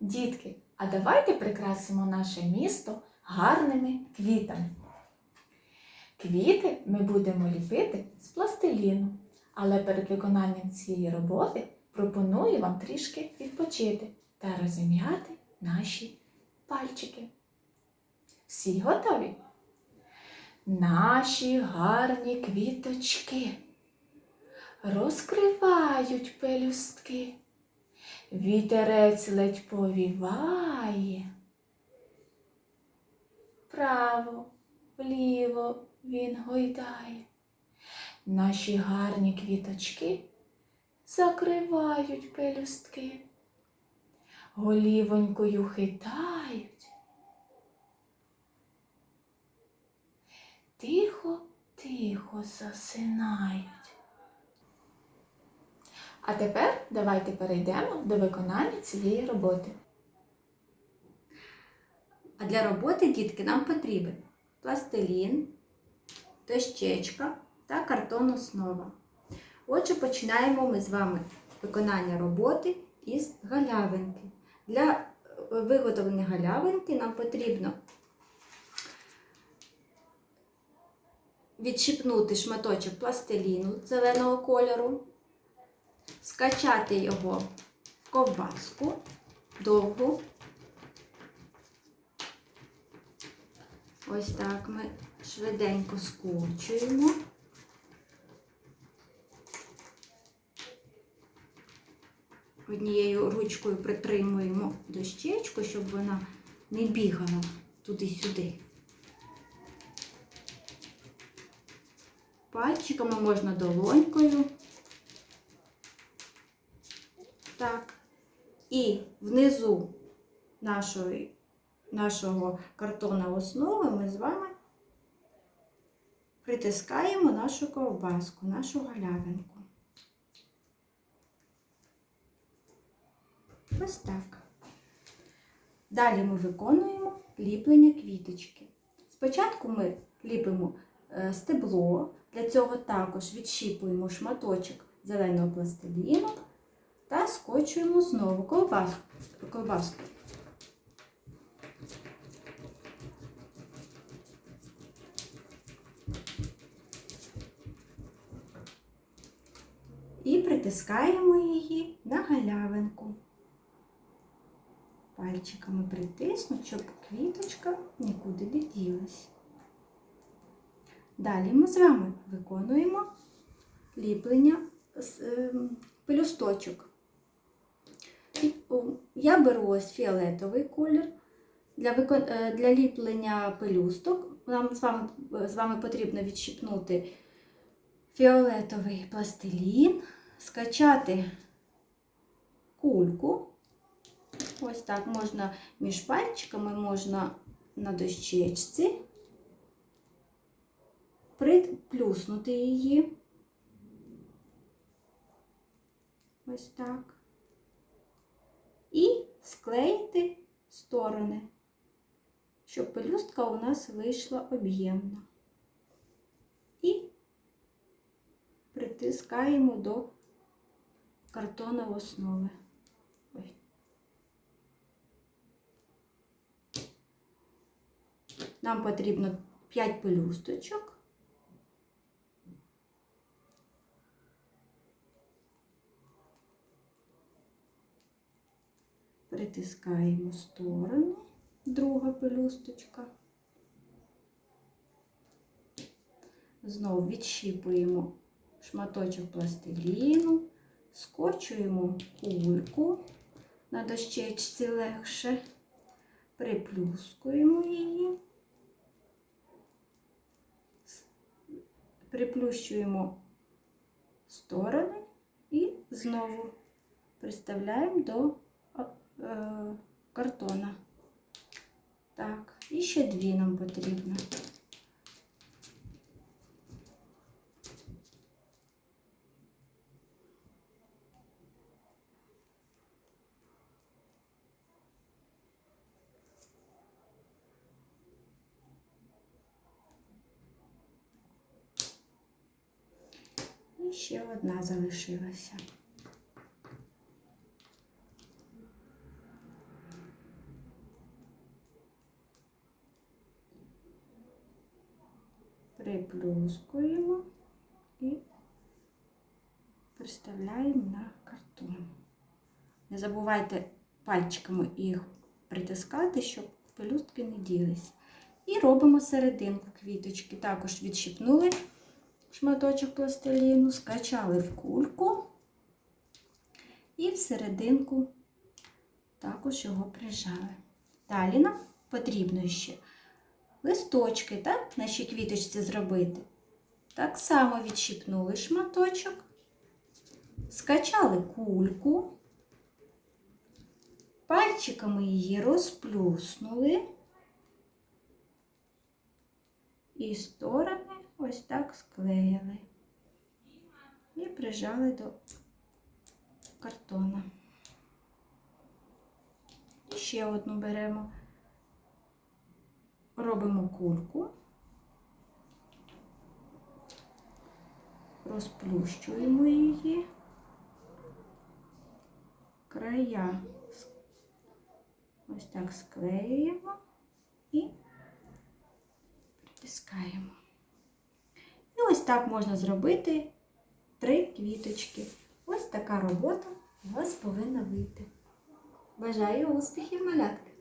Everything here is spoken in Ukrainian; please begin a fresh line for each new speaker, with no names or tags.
Дітки, а давайте прикрасимо наше місто гарними квітами. Квіти ми будемо ліпити з пластиліну, але перед виконанням цієї роботи пропоную вам трішки відпочити та розім'яти наші пальчики. Всі готові? Наші гарні квіточки розкривають пелюстки. Вітерець ледь повіває. Вправо, вліво він гойдає. Наші гарні квіточки закривають пелюстки, голівонькою хитають. Тихо, тихо засинають. А тепер давайте перейдемо до виконання цієї роботи.
А для роботи, дітки, нам потрібен пластилін, дощечка та картон основа. Отже, починаємо ми з вами виконання роботи із галявинки. Для виготовлення галявинки нам потрібно відщипнути шматочок пластиліну зеленого кольору, скачати його в ковбаску довгу. Ось так ми швиденько скочуємо. Однією ручкою притримуємо дощечку, щоб вона не бігала туди-сюди. Пальчиками можна долонькою. Так. І внизу нашої нашого картона основи ми з вами притискаємо нашу ковбаску, нашу галявинку. Ось так. Далі ми виконуємо ліплення квіточки. Спочатку ми ліпимо е, стебло, для цього також відщіпуємо шматочок зеленого пластиліну та скочуємо знову ковбаску. ковбаску. і притискаємо її на галявинку. Пальчиками притиснуть, щоб квіточка нікуди не ділась. Далі ми з вами виконуємо ліплення з е, пелюсточок. О, Я беру ось фіолетовий колір. Для викон... е, для ліплення пелюсток нам з вами, з вами потрібно відщипнути фіолетовий пластилін, скачати кульку. Ось так можна між пальчиками, можна на дощечці, приплюснути її. Ось так. Склеїти сторони, щоб пелюстка у нас вийшла об'ємна. І притискаємо до картонової основи. Ой. Нам потрібно 5 пелюсточок. Притискаємо сторони, друга пелюсточка. Знову відщіпуємо шматочок пластиліну, скочуємо кульку на дощечці легше, приплюскуємо її, приплющуємо сторони і знову приставляємо до картона. Так, і ще дві нам потрібно. Ще одна залишилася. Приплюскуємо і приставляємо на картон. Не забувайте пальчиками їх притискати, щоб пелюстки не ділись. І робимо серединку квіточки. Також відщипнули шматочок пластиліну, скачали в кульку і в серединку також його прижали. Далі нам потрібно ще листочки, так, нашій квіточці зробити. Так само відщипнули шматочок, скачали кульку, пальчиками її розплюснули і сторони ось так склеїли і прижали до картона. І ще одну беремо, робимо кульку, розплющуємо її, края ось так склеюємо і притискаємо. І ось так можна зробити три квіточки. Ось така робота у вас повинна вийти. Бажаю успіхів, малятки!